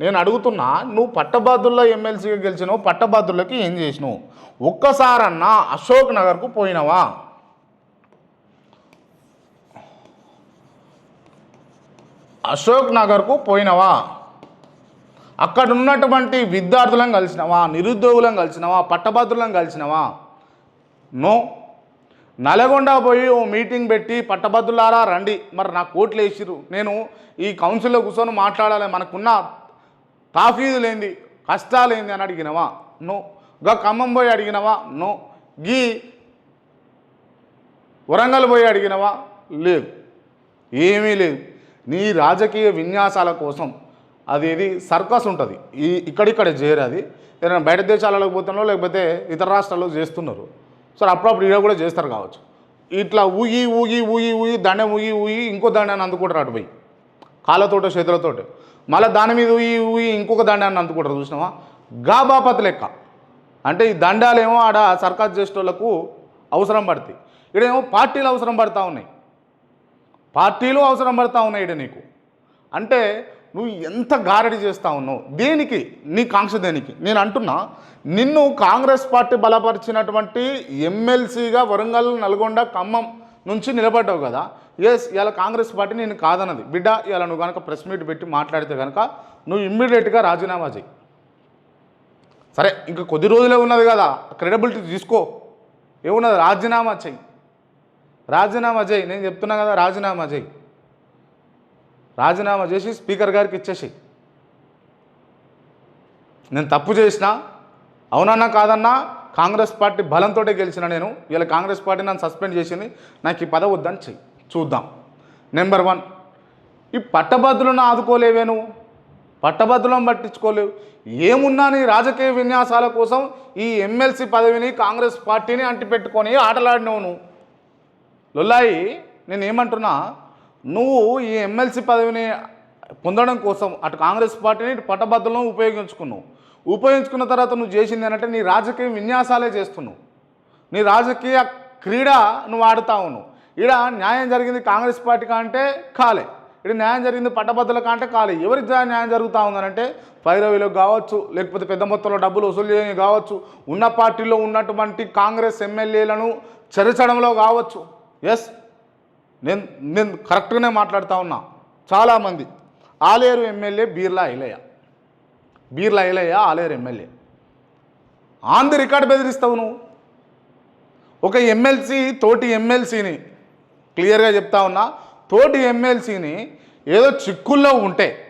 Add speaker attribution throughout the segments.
Speaker 1: నేను అడుగుతున్నా నువ్వు పట్టభద్రుల్లో ఎమ్మెల్సీగా గెలిచినావు పట్టభద్రులకి ఏం చేసినావు? ఒక్కసారన్నా అశోక్ నగర్కు పోయినావా? అశోక్ నగర్కు పోయినావా? అక్కడ ఉన్నటువంటి విద్యార్థులను కలిసినావా? నిరుద్యోగులను కలిసినావా? పట్టభద్రులను కలిసినావా? నో. నల్గొండ పోయి ఓ మీటింగ్ పెట్టి పట్టభద్రులారా రండి. మరి నాకు ఓట్లు వేసిరు నేను ఈ కౌన్సిల్లో కూర్చొని మాట్లాడాలి. మనకున్న తాఫీదులేంది కష్టాలేంది అని అడిగినవా? నో. గా ఖమ్మం పోయి అడిగినవా? నో. గీ వరంగల్ పోయి అడిగినవా? లేదు. ఏమీ లేదు. నీ రాజకీయ విన్యాసాల కోసం అదేది సర్కస్ ఉంటుంది. ఈ ఇక్కడిక్కడ చేరది. అది ఏదైనా బయట దేశాలలోకి పోతున్నారో లేకపోతే ఇతర రాష్ట్రాల్లో చేస్తున్నారు. సరే అప్పుడప్పుడు ఇక్కడ కూడా చేస్తారు కావచ్చు. ఇట్లా ఊగి ఊగి ఊగి ఊగి దండం ఊగి ఊగి ఇంకో దండాన్ని అందుకుంటారు అటు పోయి. కాళ్ళతోటో చేతులతోటి. మళ్ళీ దాని మీద ఊయి ఊయి ఇంకొక దండాన్ని అందుకుంటారు చూసినావా? గా బాపత్ లెక్క. అంటే ఈ దండాలేమో ఆడ సర్కార్ చేసేటోళ్ళకు అవసరం పడతాయి. ఇక్కడేమో పార్టీలు అవసరం పడతా ఉన్నాయి. పార్టీలు అవసరం పడతా ఉన్నాయి ఈడ నీకు. అంటే నువ్వు ఎంత గారడి చేస్తూ ఉన్నావు? దేనికి? నీ కాంక్ష దేనికి? నేను అంటున్నా నిన్ను కాంగ్రెస్ పార్టీ బలపరిచినటువంటి ఎమ్మెల్సీగా వరంగల్ నల్గొండ ఖమ్మం నుంచి నిలబడ్డావు కదా. ఎస్ ఇవాళ కాంగ్రెస్ పార్టీ నేను కాదన్నది. బిడ్డ ఇవాళ నువ్వు కనుక ప్రెస్ మీట్ పెట్టి మాట్లాడితే కనుక నువ్వు ఇమ్మీడియట్గా రాజీనామా చేయి. సరే ఇంకా కొద్ది రోజులే ఉన్నది కదా. క్రెడిబిలిటీ తీసుకో. ఏమున్నది? రాజీనామా చెయ్యి రాజీనామా చేయి. నేను చెప్తున్నా కదా రాజీనామా చేయి. రాజీనామా చేసి స్పీకర్ గారికి ఇచ్చేసి నేను తప్పు చేసినా అవునన్నా కాదన్నా కాంగ్రెస్ పార్టీ బలంతో గెలిచిన నేను ఇలా కాంగ్రెస్ పార్టీ నన్ను సస్పెండ్ చేసింది నాకు ఈ పదవి వద్దని చెయ్యి చూద్దాం. నెంబర్ వన్ ఈ పట్టభద్రులను ఆదుకోలేవే నువ్వు? పట్టభద్రులను పట్టించుకోలేవు. ఏమున్నా నీ రాజకీయ విన్యాసాల కోసం ఈ ఎమ్మెల్సీ పదవిని కాంగ్రెస్ పార్టీని అంటిపెట్టుకొని ఆటలాడినావు నువ్వు. లొల్లాయి నేను ఏమంటున్నా? నువ్వు ఈ ఎమ్మెల్సీ పదవిని పొందడం కోసం అటు కాంగ్రెస్ పార్టీని ఇటు పట్టభద్రులను ఉపయోగించుకున్నావు. ఉపయోగించుకున్న తర్వాత నువ్వు చేసింది ఏంటంటే నీ రాజకీయ విన్యాసాలే చేస్తున్నావు. నీ రాజకీయ క్రీడ నువ్వు ఆడుతా ఉన్నావు. ఈడ న్యాయం జరిగింది కాంగ్రెస్ పార్టీ కంటే కాలే. ఇక్కడ న్యాయం జరిగింది పట్టభద్రుల కంటే కాలే. ఎవరి న్యాయం జరుగుతూ ఉందనంటే పైరవీలకు కావచ్చు లేకపోతే పెద్ద మొత్తంలో డబ్బులు వసూలు చేయని కావచ్చు ఉన్న పార్టీలో ఉన్నటువంటి కాంగ్రెస్ ఎమ్మెల్యేలను చరిచడంలో కావచ్చు. ఎస్ నేను నేను కరెక్ట్గానే మాట్లాడుతూ ఉన్నా. చాలామంది. Aleru MLA Beerla Ilaiah Beerla Ailaiah Aleru MLA. On the record బెదిరిస్తావు నువ్వు. ఒక ఎమ్మెల్సీ తోటి ఎమ్మెల్సీని క్లియర్గా చెప్తా ఉన్నా తోటి ఎమ్మెల్సీని ఏదో చిక్కుల్లో ఉంటే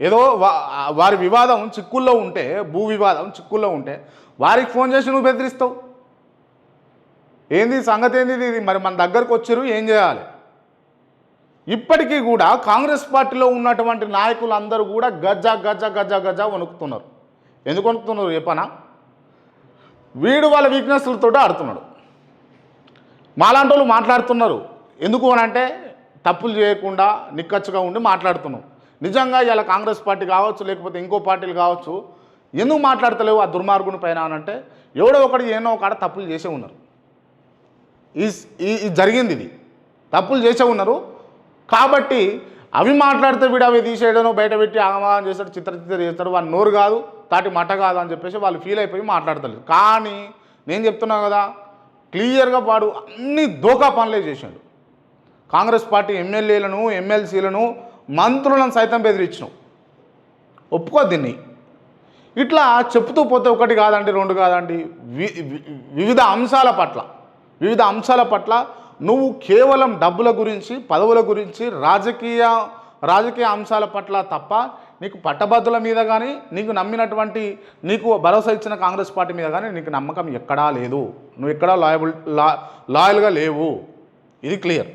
Speaker 1: ఏదో వా- వారి వివాదం చిక్కుల్లో ఉంటే భూ వివాదం చిక్కుల్లో ఉంటే వారికి ఫోన్ చేసి నువ్వు బెదిరిస్తావు. ఏంది సంగతి ఏంది ఇది? మరి మన దగ్గరకు వచ్చారు ఏం చేయాలి? ఇప్పటికీ కూడా కాంగ్రెస్ పార్టీలో ఉన్నటువంటి నాయకులు అందరూ కూడా గజ గజ గజ గజ వణుకుతున్నారు. ఎందుకు వణుకుతున్నారు చెప్పనా? వీడు వాళ్ళ వీక్నెస్లతో ఆడుతున్నాడు. మాలాంటి వాళ్ళు మాట్లాడుతున్నారు. ఎందుకు అని అంటే తప్పులు చేయకుండా నిక్కచ్చుగా ఉండి మాట్లాడుతున్నాం. నిజంగా ఇలా కాంగ్రెస్ పార్టీ కావచ్చు లేకపోతే ఇంకో పార్టీలు కావచ్చు ఎందుకు మాట్లాడతలేవు ఆ దుర్మార్గుని పైన అని అంటే ఎవడో ఒకటి ఏనో ఒక తప్పులు చేసే ఉన్నారు. ఈ ఈ ఇది జరిగింది ఇది. తప్పులు చేసే ఉన్నారు. కాబట్టి అవి మాట్లాడితే వీడు అవి తీసేయడను బయట పెట్టి చేస్తాడు చిత్ర చిత్ర చేస్తాడు. వాడు నోరు కాదు తాటి మట కాదు అని చెప్పేసి వాళ్ళు ఫీల్ అయిపోయి మాట్లాడతలేదు. కానీ నేను చెప్తున్నా కదా క్లియర్గా వాడు అన్ని దోకా పనులే చేశాడు కాంగ్రెస్ పార్టీ ఎమ్మెల్యేలను ఎమ్మెల్సీలను మంత్రులను సైతం బెదిరించినావు ఒప్పుకో దీన్ని. ఇట్లా చెప్తూ పోతే ఒకటి కాదండి రెండు కాదండి. వి- వి- వివిధ అంశాల పట్ల వివిధ అంశాల పట్ల నువ్వు కేవలం డబ్బుల గురించి పదవుల గురించి రాజకీయ రాజకీయ అంశాల పట్ల తప్ప నీకు పట్టభద్రుల మీద కానీ నీకు నమ్మినటువంటి నీకు భరోసా ఇచ్చిన కాంగ్రెస్ పార్టీ మీద కానీ నీకు నమ్మకం ఎక్కడా లేదు. నువ్వు ఎక్కడా లాయబుల్ లా లాయల్గా లేవు. ఇది క్లియర్